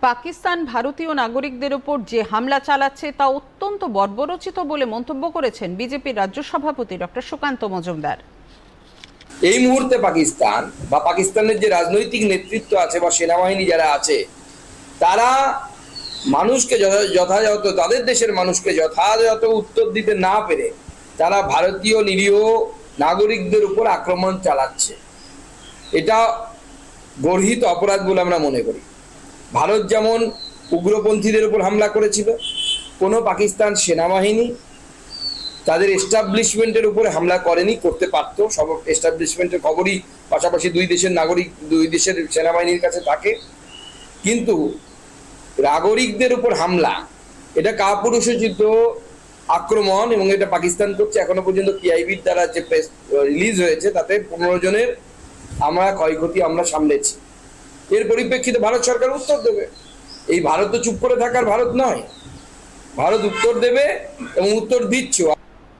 পাকিস্তান ভারতীয় নাগরিকদের উপর যে হামলা চালাচ্ছে তা অত্যন্ত বর্বরচিত বলে মন্তব্য করেছেন বিজেপির রাজ্য সভাপতি ডক্টর সুকান্ত মজুমদার। এই মুহূর্তে পাকিস্তান বা পাকিস্তানের যে রাজনৈতিক নেতৃত্ব আছে বা সেনাবাহিনী যারা আছে, তারা মানুষকে যথা- যথাযথ, তাদের দেশের মানুষকে যথাযথ উত্তর দিতে না পেরে তারা ভারতীয় নিরীহ নাগরিকদের উপর আক্রমণ চালাচ্ছে। এটা গর্হিত অপরাধ বলে আমরা মনে করি। ভারত যেমন উগ্রপন্থীদের উপর হামলা করেছিল, কোনো পাকিস্তান সেনাবাহিনী তাদের এস্টাবলিশমেন্টের উপরে হামলা করেনি, করতে পারতো। সব এস্টাবলিশমেন্টের খবরই পাশাপাশি দুই দেশের নাগরিক, দুই দেশের সেনাবাহিনীর কাছে থাকে। কিন্তু নাগরিকদের উপর হামলা, এটা কাপুরুষোচিত আক্রমণ এবং এটা পাকিস্তান করছে। এখনও পর্যন্ত পিআইবির দ্বারা যে প্রেস রিলিজ হয়েছে, তাতে পনেরো জনের আমরা ক্ষয়ক্ষতি আমরা সামলেছি। এর পরিপ্রেক্ষিতে ভারত সরকার উত্তর দেবে। এই ভারত তো চুপ করে থাকার ভারত নয়। ভারত উত্তর দেবে এবং উত্তর দিচ্ছে